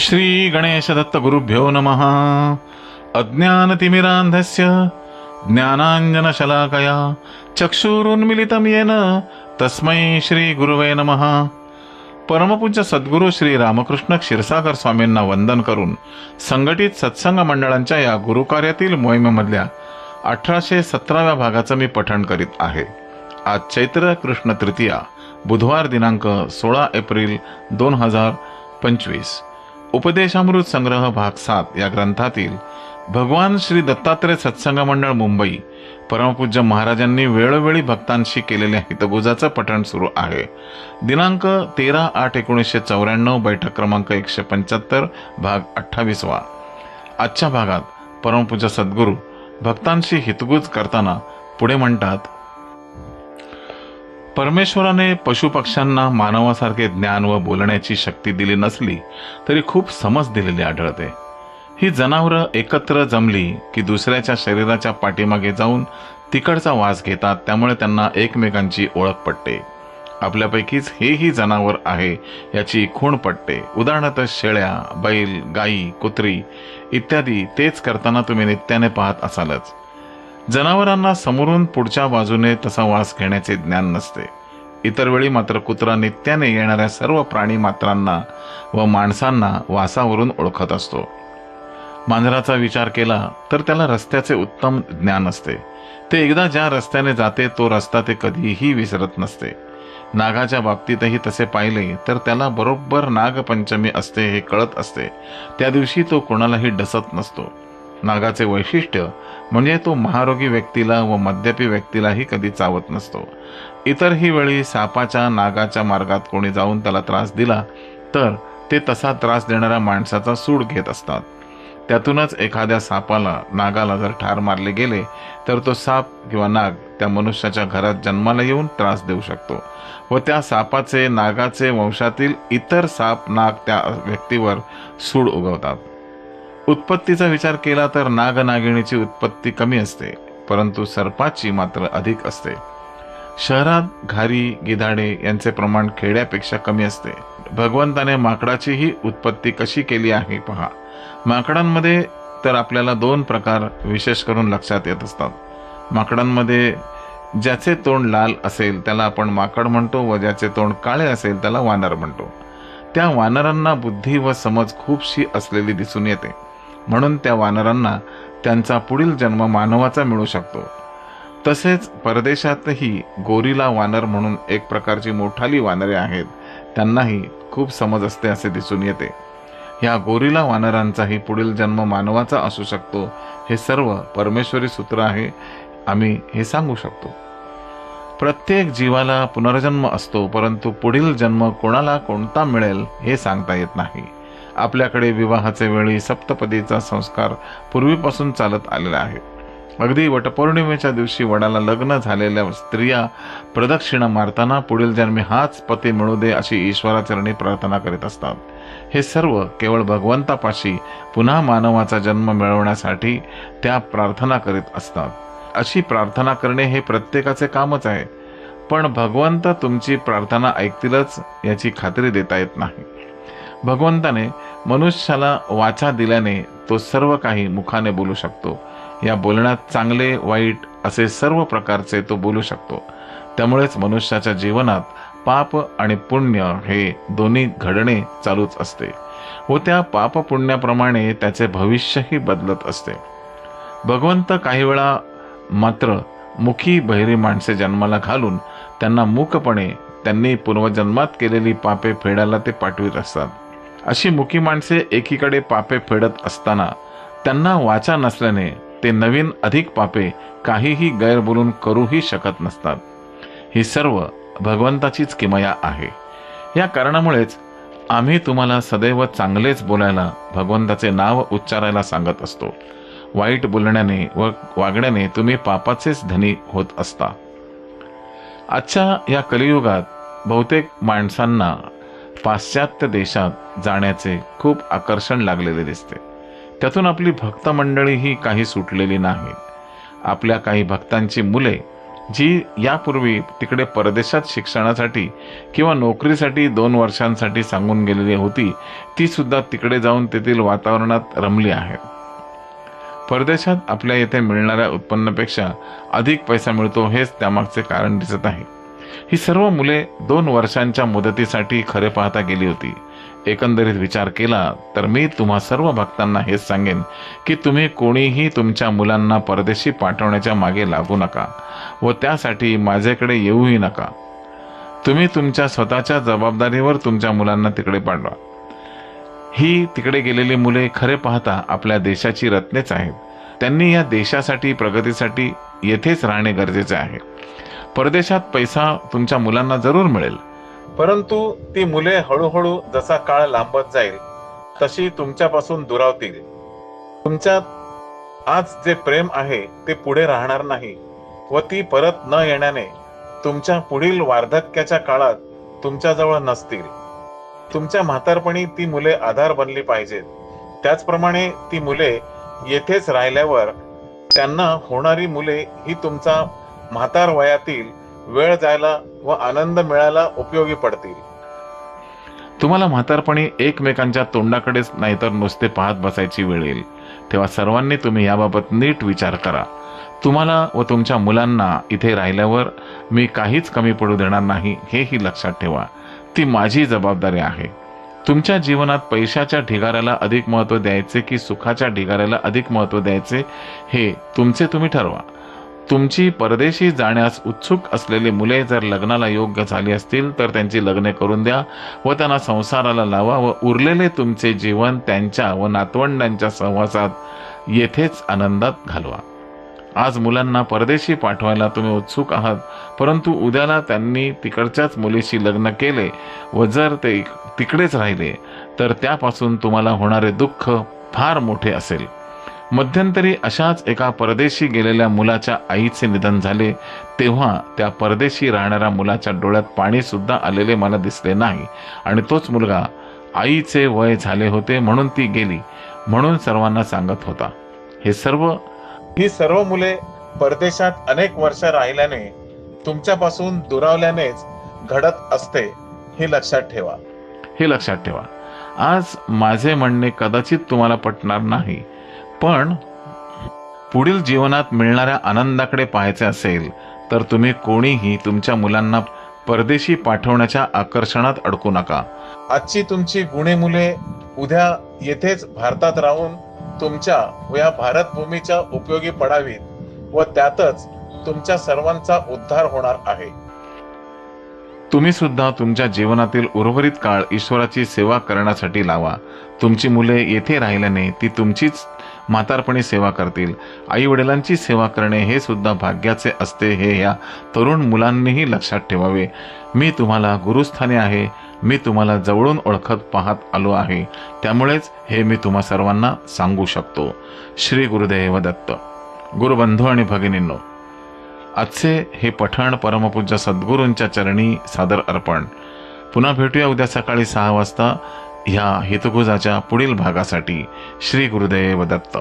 श्री गणेशदत्त गुरुभ्यो नमः। अज्ञानतिमिरान्धस्य ज्ञानाञ्जनशलाकया चक्षुरुन्मिलितं येन तस्मै श्री गुरुवे नमः। परमपूज्य सद्गुरू श्री रामकृष्ण क्षीरसागर स्वामींना वंदन करून संघटित सत्संग मंडळांच्या या गुरुकार्यातील मोहिमेमधल्या अठराशे सतराव्या भागाचं मी पठण करीत आहे. आज चैत्र कृष्ण तृतीया बुधवार दिनांक सोळा एप्रिल दोन हजार पंचवीस. उपदेशामृत संग्रह भाग सात या ग्रंथातील भगवान श्री दत्तात्रय सत्संग मंडळ मुंबई परमपूज्य महाराजांनी वेळोवेळी भक्तांशी केलेल्या हितगुजाचं पठण सुरू आहे. दिनांक तेरा आठ एकोणीसशे चौऱ्याण्णव बैठक क्रमांक एकशे पंच्याहत्तर भाग अठ्ठावीसवा. आजच्या भागात परमपूज्य सद्गुरू भक्तांशी हितगुज करताना पुढे म्हणतात परमेश्वराने पशुपक्ष्यांना मानवासारखे ज्ञान व बोलण्याची शक्ती दिली नसली तरी खूप समज दिलेली आढळते. ही जनावरं एकत्र जमली की दुसऱ्याच्या शरीराच्या पाठीमागे जाऊन तिकडचा वास घेतात त्यामुळे त्यांना एकमेकांची ओळख पडते आपल्यापैकीच हेही जनावर आहे याची खूण पडते उदाहरणार्थ शेळ्या बैल गाई कुत्री इत्यादी तेच करताना तुम्ही नित्याने पाहत असालच. जनावरांना समोरून पुढच्या बाजूने तसा वास घेण्याचे ज्ञान नसते. इतर वेळी मात्र कुत्रा नित्याने येणाऱ्या सर्व प्राणी मात्रांना व माणसांना वासावरून ओळखत असतो. मांजराचा विचार केला तर त्याला रस्त्याचे उत्तम ज्ञान असते. ते एकदा ज्या रस्त्याने जाते तो रस्ता ते कधीही विसरत नसते. नागाच्या बाबतीतही तसे पाहिले तर त्याला बरोबर नागपंचमी असते हे कळत असते. त्या दिवशी तो कोणालाही डसत नसतो. नागाचे वैशिष्ट्य म्हणजे तो महारोगी व्यक्तीला व मद्यपी व्यक्तीलाही कधी चावत नसतो. इतरही वेळी सापाच्या नागाच्या मार्गात कोणी जाऊन त्याला त्रास दिला तर ते तसा त्रास देणाऱ्या माणसाचा सूड घेत असतात. त्यातूनच एखाद्या सापाला नागाला जर ठार मारले गेले तर तो साप किंवा नाग त्या मनुष्याच्या घरात जन्माला येऊन त्रास देऊ शकतो व त्या सापाचे नागाचे वंशातील इतर साप नाग त्या व्यक्तीवर सूड उगवतात. उत्पत्तीचा विचार केला तर नागनागिणीची उत्पत्ती कमी असते परंतु सर्पाची मात्र अधिक असते. शहरात घारी गिधाडे यांचे प्रमाण खेड्यापेक्षा कमी असते. भगवंताने माकडाचीही उत्पत्ती कशी केली आहे पहा. माकडांमध्ये तर आपल्याला दोन प्रकार विशेष करून लक्षात येत असतात. माकडांमध्ये ज्याचे तोंड लाल असेल त्याला आपण माकड म्हणतो व ज्याचे तोंड काळे असेल त्याला वानर म्हणतो. त्या वानरांना बुद्धी व समज खूपशी असलेली दिसून येते. म्हणून त्या वानरांना त्यांचा पुढील जन्म मानवाचा मिळू शकतो. तसेच परदेशातही गोरीला वानर म्हणून एक प्रकारची मोठाली वानरे आहेत. त्यांनाही खूप समज असते असे दिसून येते. या गोरीला वानरांचाही पुढील जन्म मानवाचा असू शकतो हे सर्व परमेश्वरी सूत्र आहे आम्ही हे सांगू शकतो. प्रत्येक जीवाला पुनर्जन्म असतो परंतु पुढील जन्म कोणाला कोणता मिळेल हे सांगता येत नाही. आपल्याकडे विवाहाचे वेळी सप्तपदीचा संस्कार पूर्वीपासून चालत आलेला आहे. अगदी वटपौर्णिमेच्या दिवशी वडाला लग्न झालेल्या स्त्रिया प्रदक्षिणा मारताना पुढील जन्मी हाच पती मिळू दे अशी ईश्वराचरणी प्रार्थना करीत असतात. हे सर्व केवळ भगवंतापाशी पुन्हा मानवाचा जन्म मिळवण्यासाठी त्या प्रार्थना करीत असतात. अशी प्रार्थना करणे हे प्रत्येकाचे कामच आहे. पण भगवंत तुमची प्रार्थना ऐकतीलच याची खात्री देता येत नाही. भगवंताने मनुष्याला वाचा दिल्याने तो सर्व काही मुखाने बोलू शकतो. या बोलण्यात चांगले वाईट असे सर्व प्रकारचे तो बोलू शकतो. त्यामुळेच मनुष्याच्या जीवनात पाप आणि पुण्य हे दोन्ही घडणे चालूच असते. व त्या पाप पुण्याप्रमाणे त्याचे भविष्यही बदलत असते. भगवंत काही वेळा मात्र मुखी बहिरी माणसे जन्माला घालून त्यांना मूकपणे त्यांनी पूर्वजन्मात केलेली पापे फेडायला ते पाठवित असतात. अशी मुखी माणसे एकीकडे पापे फेडत असताना त्यांना वाचा नसल्याने ते नवीन अधिक पापे काहीही गैरबोलून करूही शकत नसतात. ही सर्व भगवंताचीच किमया आहे. या कारणामुळेच आम्ही तुम्हाला सदैव चांगलेच बोलायला भगवंताचे नाव उच्चारायला सांगत असतो. वाईट बोलण्याने व वागण्याने तुम्ही पापाचेच धनी होत असता. आजच्या या कलियुगात बहुतेक माणसांना पाश्चात्य देशात जाण्याचे खूप आकर्षण लागलेले दिसते. त्यातून आपली भक्त मंडळी ही काही सुटलेली नाहीत. आपल्या काही भक्तांची मुले जी यापूर्वी तिकडे परदेशात शिक्षणासाठी किंवा नोकरीसाठी दोन वर्षांसाठी सांगून गेलेली होती ती सुद्धा तिकडे जाऊन तेथील वातावरणात रमली आहेत परदेशात आपल्या येथे मिळणाऱ्या उत्पन्नापेक्षा अधिक पैसा मिळतो हेच त्यामागचे कारण दिसत आहे. ही सर्व मुले दोन वर्षांच्या मुदतीसाठी खरे पाहता गेली होती. एकंदरीत विचार केला तर मी तुम्हा सर्व भक्तांना हेच सांगेन की तुम्ही कोणीही तुमच्या मुलांना परदेशी पाठवण्याच्या मागे लागू नका व त्यासाठी माझ्याकडे येऊही नका. तुम्ही तुमच्या स्वतःच्या जबाबदारीवर तुमच्या मुलांना तिकडे पाठवा. ही तिकडे गेलेली मुले खरे पाहता आपल्या देशाची रत्नेच आहेत. त्यांनी या देशासाठी प्रगतीसाठी येथेच राहणे गरजेचे आहे. परदेशात पैसा तुमच्या मुलांना जरूर मिळेल. परंतु ती मुले हळूहळू जसा काळ लांबत जाईल तशी तुमच्यापासून दुरावतील. तुमच्यात आज जे प्रेम आहे ते पुढे राहणार नाही व ती परत न येण्याने तुमच्या पुढील वार्धक्याच्या काळात तुमच्याजवळ नसतील. तुमच्या म्हातारपणी ती मुले आधार बनली पाहिजेत. त्याचप्रमाणे ती मुले येथेच राहिल्यावर त्यांना होणारी मुले ही तुमचा म्हातार वयातील वेळ जायला व आनंद मिळायला उपयोगी पडतील. तुम्हाला म्हातारपणी एकमेकांच्या तोंडाकडेच नाहीतर नुसते पाहत बसायची वेळ येईल. तेव्हा सर्वांनी तुम्ही याबाबत नीट विचार करा. तुम्हाला व तुमच्या मुलांना इथे राहिल्यावर मी काहीच कमी पडू देणार नाही हेही लक्षात ठेवा. ती माझी जबाबदारी आहे. तुमच्या जीवनात पैशाच्या ढिगाऱ्याला अधिक महत्त्व द्यायचे की सुखाच्या ढिगाऱ्याला अधिक महत्त्व द्यायचे हे तुमचे तुम्ही ठरवा. तुमची परदेशी जाण्यास उत्सुक असलेली मुले जर लग्नाला योग्य झाली असतील तर त्यांची लग्ने करून द्या व त्यांना संसाराला लावा व उरलेले तुमचे जीवन त्यांच्या व नातवंडांच्या सहवासात येथेच आनंदात घालवा. आज मुलांना परदेशी पाठवायला तुम्ही उत्सुक आहात परंतु उद्याला त्यांनी तिकडच्याच मुलीशी लग्न केले व जर ते तिकडेच राहिले तर त्यापासून तुम्हाला होणारे दुःख फार मोठे असेल. मध्यंतरी अशाच एका परदेशी गेलेल्या मुलाच्या आईचे निधन झाले. तेव्हा त्या परदेशी राहणाऱ्या मुलाच्या डोळ्यात पाणीसुद्धा आलेले मला दिसले नाही. आणि तोच मुलगा आईचे वय झाले होते म्हणून ती गेली म्हणून सर्वांना सांगत होता. हे सर्व ही सर्व मुले परदेशात अनेक वर्ष राहिल्याने तुमच्यापासून दुरावल्यानेच घडत असते हे लक्षात ठेवा. हे लक्षात ठेवा. आज माझे म्हणणे कदाचित तुम्हाला पटणार नाही. पण पुढील जीवनात मिळणाऱ्या आनंदाकडे पाहायचे असेल तर तुम्ही कोणीही तुमच्या मुलांना परदेशी पाठवण्याच्या आकर्षणात अडकू नका. आजची तुमची गुणे मुले उद्या येथेच भारतात राहून तुमच्या व या भारत भूमीच्या उपयोगी पडावीत व त्यातच तुमच्या सर्वांचा उद्धार होणार आहे. तुम्ही सुद्धा तुमच्या जीवनातील उर्वरित काळ ईश्वराची सेवा करण्यासाठी लावा. तुमची मुले येथे राहिल्याने ती तुमचीच म्हातारपणी सेवा करतील. आई वडिलांची सेवा करणे हे सुद्धा भाग्याचे असते हे या तरुण मुलांनीही लक्षात ठेवावे. मी तुम्हाला गुरुस्थानी आहे. मी तुम्हाला जवळून ओळखत पाहत आलो आहे. त्यामुळेच हे मी तुम्हा सर्वांना सांगू शकतो. श्री गुरुदेव दत्त. गुरुबंधू आणि भगिनींनो आजचे हे पठण परमपूज्य सद्गुरूंच्या चरणी सादर अर्पण. पुन्हा भेटूया उद्या सकाळी सहा वाजता. ह्या हितगुजाच्या पुढील भागासाठी श्री गुरुदेव दत्त.